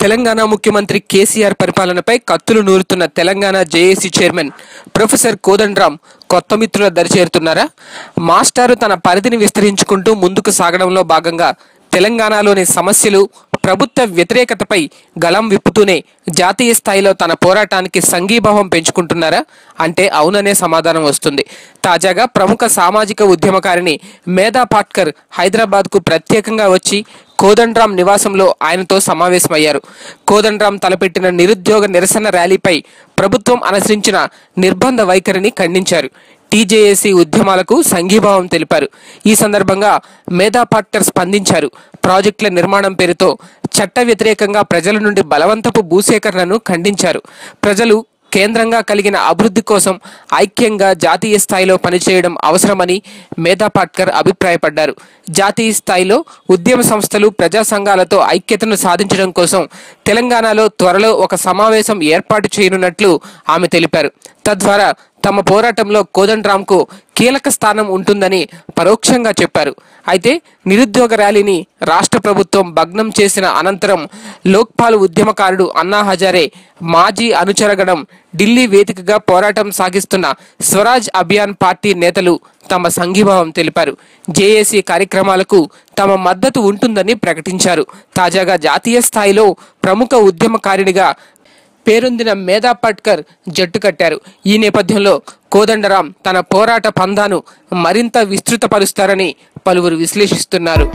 తెలంగాణ ముఖ్యమంత్రి కేసీఆర్ పరిపాలనపై కత్తులు నూరుతున్న Telangana JAC chairman professor Kodandaram కొత్త మిత్రుల దరిచేరుతున్నారా మాస్టారు తన పరిధిని విస్తరించుకుంటూ ముందుకు సాగడంలో భాగంగా తెలంగాణలోని సమస్యలు ప్రభుత్వ వ్యతిరేకతపై గలం విప్పుతూనే జాతీయ స్థాయిలో తన పోరాటానికి సంఘీభావం పెంచుకుంటున్నారా? అంటే అవుననే సమాధానం వస్తుంది. తాజాగా ప్రముఖ సామాజిక ఉద్యమకారిణి మేధా పాట్కర్ హైదరాబాద్కు ప్రత్యేకంగా వచ్చి కోదండరాం నివాసంలో ఆయనతో సమావేశమయ్యారు. కోదండరాం తలపెట్టిన నిరుద్యోగ నిరసన ర్యాలీపై ప్రభుత్వం అనుసరించిన నిర్బంధ వైఖరిని ఖండించారు. టీజేఏసీ ఉద్యమాలకు సంఘీభావం తెలిపారు. ఈ సందర్భంగా మేధా పాట్కర్ స్పందించారు. ప్రాజెక్టుల నిర్మాణం పేరుతో చట్ట వ్యతిరేకంగా ప్రజల నుండి బలవంతపు భూసేకరణను ఖండించారు. ప్రజలు కేంద్రంగా కలిగిన అభివృద్ధి కోసం ఐక్యంగా జాతీయ స్థాయిలో పనిచేయడం అవసరమని మేధా పాట్కర్ అభిప్రాయపడ్డారు. జాతీయ స్థాయిలో ఉద్యమ సంస్థలు ప్రజా సంఘాలతో ఐక్యతను సాధించడం కోసం తెలంగాణలో త్వరలో ఒక సమావేశం ఏర్పాటు చేయనున్నట్లు ఆమె తెలిపారు. తద్వారా తమ పోరాటంలో కోదండరామ్కు కీలక స్థానం ఉంటుందని పరోక్షంగా చెప్పారు. అయితే నిరుద్యోగ ర్యాలీని రాష్ట్ర ప్రభుత్వం భగ్నం చేసిన అనంతరం లోక్పాల్ ఉద్యమకారుడు అన్నా హజారే మాజీ అనుచరగణం ఢిల్లీ వేదికగా పోరాటం సాగిస్తున్న స్వరాజ్ అభియాన్ పార్టీ నేతలు తమ సంఘీభావం తెలిపారు. జేఏసీ కార్యక్రమాలకు తమ మద్దతు ఉంటుందని ప్రకటించారు. తాజాగా జాతీయ స్థాయిలో ప్రముఖ ఉద్యమకారిణిగా పేరొందిన మేధా పట్కర్ జట్టు కట్టారు. ఈ నేపథ్యంలో కోదండరాం తన పోరాట పందాను మరింత విస్తృతపరుస్తారని పలువురు విశ్లేషిస్తున్నారు.